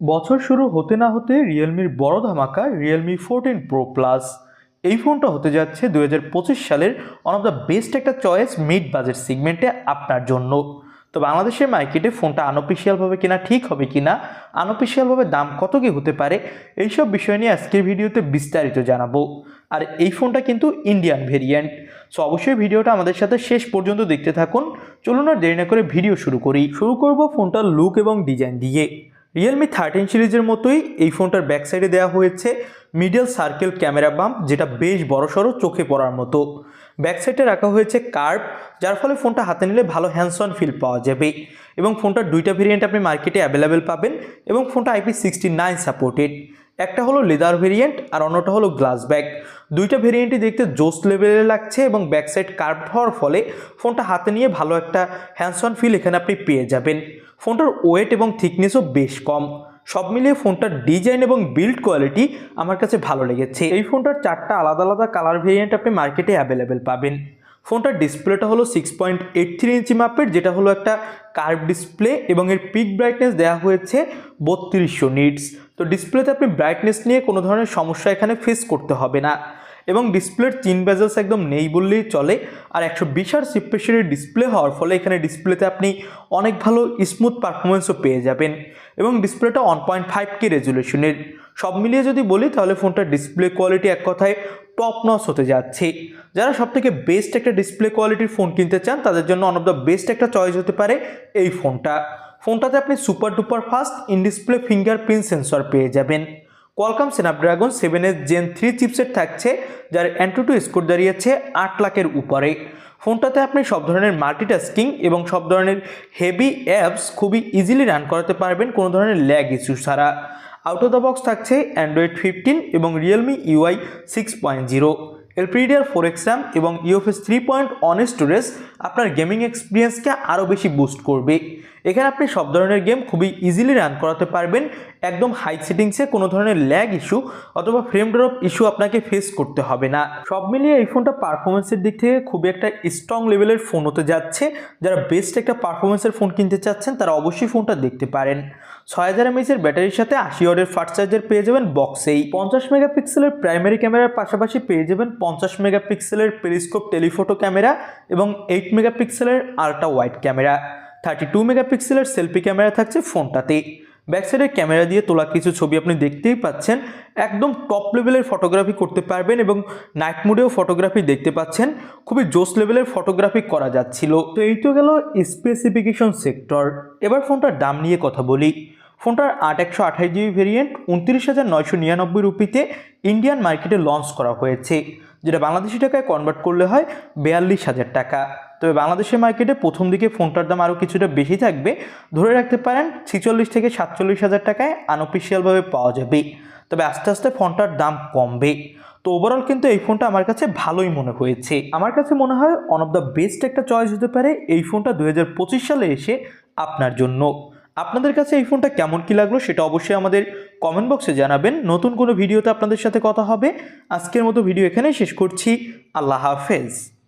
বছর শুরু হতে না হতে রিয়েলমির বড় ধামাকা রিয়েলমি ফোরটিন প্রো প্লাস এই ফোনটা হতে যাচ্ছে দুহাজার পঁচিশ সালের ওয়ান অফ দ্য বেস্ট একটা চয়েস মিড বাজেট সেগমেন্টে আপনার জন্য। তো বাংলাদেশের মার্কেটে ফোনটা আনঅফিসিয়ালভাবে কেনা, ঠিক হবে কি না আনঅফিসিয়ালভাবে দাম কত কি হতে পারে, এইসব বিষয় নিয়ে আজকের ভিডিওতে বিস্তারিত জানাব। আর এই ফোনটা কিন্তু ইন্ডিয়ান ভেরিয়েন্ট সো অবশ্যই ভিডিওটা আমাদের সাথে শেষ পর্যন্ত দেখতে থাকুন। চলুন আর দেরি না করে ভিডিও শুরু করি। শুরু করব ফোনটার লুক এবং ডিজাইন দিয়ে। রিয়েলমি থার্টিন সিরিজের মতোই এই ফোনটার ব্যাক সাইডে দেওয়া হয়েছে মিডল সার্কেল ক্যামেরা বাম্প যেটা বেশ বড়সড় চোখে পড়ার মতো। ব্যাক সাইডে রাখা হয়েছে কার্ভ যার ফলে ফোনটা হাতে নিলে ভালো হ্যান্ডসন ফিল পাওয়া যাবে। এবং ফোনটার দুইটা ভেরিয়েন্ট আপনি মার্কেটে অ্যাভেলেবেল পাবেন এবং ফোনটা আইপি সিক্সটি নাইন সাপোর্টেড একটা হলো লেদার ভেরিয়েন্ট আর অন্যটা হলো গ্লাস ব্যাগ দুইটা ভেরিয়েন্টই দেখতে জোস লেভেলে লাগছে এবং ব্যাক সাইড কার্ভ হওয়ার ফলে ফোনটা হাতে নিয়ে ভালো একটা হ্যান্ডস অন ফিল এখানে আপনি পেয়ে যাবেন। ফোনটার ওয়েট এবং থিকনেসও বেশ কম। সব মিলিয়ে ফোনটার ডিজাইন এবং বিল্ড কোয়ালিটি আমার কাছে ভালো লেগেছে। এই ফোনটার চারটা আলাদা আলাদা কালার ভেরিয়েন্ট আপনি মার্কেটে অ্যাভেলেবেল পাবেন। ফোনটার ডিসপ্লেটা হলো six point eight three inch মাপের, যেটা হলো একটা কার্ভ ডিসপ্লে এবং এর পিক ব্রাইটনেস দেওয়া হয়েছে বত্রিশশো নিটস তো ডিসপ্লেতে আপনি ব্রাইটনেস নিয়ে কোনো ধরনের সমস্যা এখানে ফেস করতে হবে না। এবং ডিসপ্লের তিন বেজেলস একদম নেই বললেই চলে। আর একশো বিশ আর সিপ্রেশনের ডিসপ্লে হওয়ার ফলে এখানে ডিসপ্লেতে আপনি অনেক ভালো স্মুথ পারফরমেন্সও পেয়ে যাবেন এবং ডিসপ্লেটা ওয়ান পয়েন্ট ফাইভ কে রেজুলেশনের সব মিলিয়ে যদি বলি তাহলে ফোনটার ডিসপ্লে কোয়ালিটি এক কথায় টপ নস হতে যাচ্ছে। যারা সব থেকে বেস্ট একটা ডিসপ্লে কোয়ালিটির ফোন কিনতে চান, তাদের জন্য ওয়ান অফ দ্য বেস্ট একটা চয়েস হতে পারে এই ফোনটা। ফোনটাতে আপনি super duper fast in display fingerprint sensor পেয়ে যাবেন। Qualcomm Snapdragon seven S gen three chipset থাকছে, যার অ্যান্টু স্কোর দাঁড়িয়েছে আট লাখের উপরে। ফোনটাতে আপনি সব ধরনের মাল্টিটাস্কিং এবং সব ধরনের হেভি অ্যাপস খুবই ইজিলি রান করাতে পারবেন কোনো ধরনের ল্যাগ ইস্যু ছাড়া। আউট অফ দ্য বক্স থাকছে অ্যান্ড্রয়েড ফিফটিন এবং Realme UI six point zero LPDDR four X RAM এবং UFS three point one storage আপনার গেমিং এক্সপিরিয়েন্সকে আরও বেশি বুস্ট করবে। এখানে আপনি সব ধরনের গেম খুবই ইজিলি রান করাতে পারবেন। একদম হাই সেটিংসে কোনো ধরনের ল্যাগ ইস্যু অথবা ফ্রেম ড্রপ ইস্যু আপনাকে ফেস করতে হবে না। সব মিলিয়ে এই ফোনটা পারফরমেন্সের দিক থেকে খুবই একটা স্ট্রং লেভেলের ফোন হতে যাচ্ছে। যারা বেস্ট একটা পারফরমেন্সের ফোন কিনতে চাচ্ছেন, তারা অবশ্যই ফোনটা দেখতে পারেন। ছয় হাজার এমএসের ব্যাটারির সাথে আশি ওয়ার্ডের ফাস্ট চার্জার পেয়ে যাবেন বক্সেই পঞ্চাশ মেগাপিক্সেলের প্রাইমারি ক্যামেরার পাশাপাশি পেয়ে যাবেন পঞ্চাশ মেগাপিক্সেলের পেরিস্কোপ টেলিফোটো ক্যামেরা এবং এইট মেগাপিক্সেলের ultra wide camera thirty two মেগাপিক্সেলের সেলফি ক্যামেরা থাকছে ফোনটাতে ব্যাক সাইডের ক্যামেরা দিয়ে তোলা কিছু ছবি আপনি দেখতেই পাচ্ছেন। একদম টপ লেভেলের ফটোগ্রাফি করতে পারবেন এবং নাইট মুডেও ফটোগ্রাফি দেখতে পাচ্ছেন। খুবই জোস লেভেলের ফটোগ্রাফি করা যাচ্ছিল। তো এই তো গেল স্পেসিফিকেশন সেক্টর এবার ফোনটার দাম নিয়ে কথা বলি। ফোনটার আট একশো আঠাশ জিবি ভেরিয়েন্ট উনত্রিশ হাজার নয়শো নিরানব্বই রুপিতে ইন্ডিয়ান মার্কেটে লঞ্চ করা হয়েছে, যেটা বাংলাদেশি টাকায় কনভার্ট করলে হয় বিয়াল্লিশ হাজার টাকা। তবে বাংলাদেশের মার্কেটে প্রথম দিকে ফোনটার দাম আরও কিছুটা বেশি থাকবে। ধরে রাখতে পারেন, ছিচল্লিশ থেকে সাতচল্লিশ হাজার টাকায় আনঅফিসিয়ালভাবে পাওয়া যাবে। তবে আস্তে আস্তে ফোনটার দাম কমবে। তো ওভারঅল কিন্তু এই ফোনটা আমার কাছে ভালোই মনে হয়েছে। আমার কাছে মনে হয় ওয়ান অফ দ্য বেস্ট একটা চয়েস হতে পারে এই ফোনটা দু হাজার পঁচিশ সালে এসে আপনার জন্য। আপনাদের কাছে এই ফোনটা কেমন কি লাগল সেটা অবশ্যই আমাদের কমেন্ট বক্সে জানাবেন। নতুন কোনো ভিডিওতে আপনাদের সাথে কথা হবে। আজকের মতো ভিডিও এখানেই শেষ করছি। আল্লাহ হাফেজ।